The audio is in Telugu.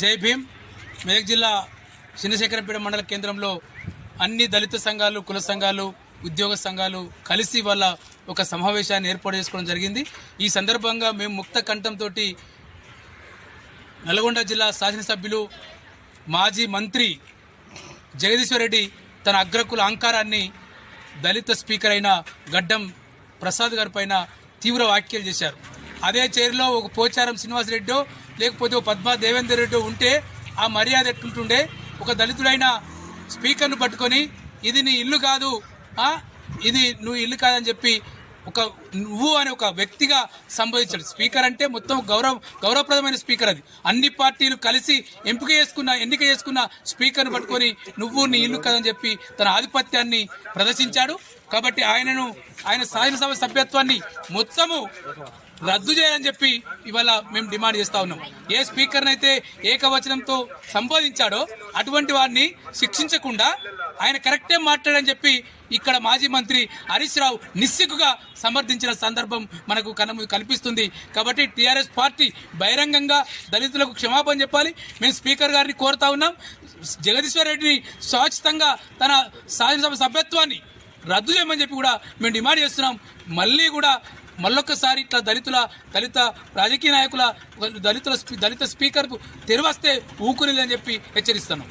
జై భీమ్. మెదక్ జిల్లా చిన్నశేఖరంపేట మండల కేంద్రంలో అన్ని దళిత సంఘాలు కుల సంఘాలు ఉద్యోగ సంఘాలు కలిసి వాళ్ళ ఒక సమావేశాన్ని ఏర్పాటు చేసుకోవడం జరిగింది. ఈ సందర్భంగా మేము ముక్త కంఠంతో నల్గొండ జిల్లా శాసనసభ్యులు మాజీ మంత్రి జగదీశ్వరరెడ్డి తన అగ్రకుల అహంకారాన్ని దళిత స్పీకర్ అయిన గడ్డం ప్రసాద్ గారి పైన తీవ్ర వ్యాఖ్యలు చేశారు. అదే చైర్లో ఒక పోచారం శ్రీనివాసరెడ్డి లేకపోతే ఓ పద్మా దేవేందర్ రెడ్డి ఉంటే ఆ మర్యాద ఎట్టుంటుండే ఒక దళితుడైన స్పీకర్ను పట్టుకొని ఇది నీ ఇల్లు కాదు ఇది నువ్వు ఇల్లు కాదని చెప్పి ఒక నువ్వు అనే ఒక వ్యక్తిగా సంబోధించాడు. స్పీకర్ అంటే మొత్తం గౌరవ గౌరవప్రదమైన స్పీకర్ అది. అన్ని పార్టీలు కలిసి ఎంపిక చేసుకున్న ఎన్నిక చేసుకున్న స్పీకర్ను పట్టుకొని నువ్వు నీ ఇల్లు కదని చెప్పి తన ఆధిపత్యాన్ని ప్రదర్శించాడు. కాబట్టి ఆయనను ఆయన శాసనసభ సభ్యత్వాన్ని మొత్తము రద్దు చేయాలని చెప్పి ఇవాళ మేము డిమాండ్ చేస్తా ఉన్నాం. ఏ స్పీకర్నైతే అయితే ఏకవచనంతో సంబోధించాడో అటువంటి వారిని శిక్షించకుండా ఆయన కరెక్టే మాట్లాడని చెప్పి ఇక్కడ మాజీ మంత్రి హరీష్ రావు నిస్సిగ్గుగా సమర్థించిన సందర్భం మనకు కన కనిపిస్తుంది. కాబట్టి టీఆర్ఎస్ పార్టీ బహిరంగంగా దళితులకు క్షమాపణ చెప్పాలి. మేము స్పీకర్ గారిని కోరుతా ఉన్నాం. జగదీశ్వర్ రెడ్డిని స్వచ్ఛతంగా తన శాసనసభ సభ్యత్వాన్ని రద్దు చేయమని చెప్పి కూడా మేము డిమాండ్ చేస్తున్నాం. మళ్ళీ కూడా మళ్ళొక్కసారి ఇట్లా దళితుల దళిత రాజకీయ నాయకుల దళితుల దళిత స్పీకర్కు తెరివస్తే ఊకునిదని చెప్పి హెచ్చరిస్తున్నాం.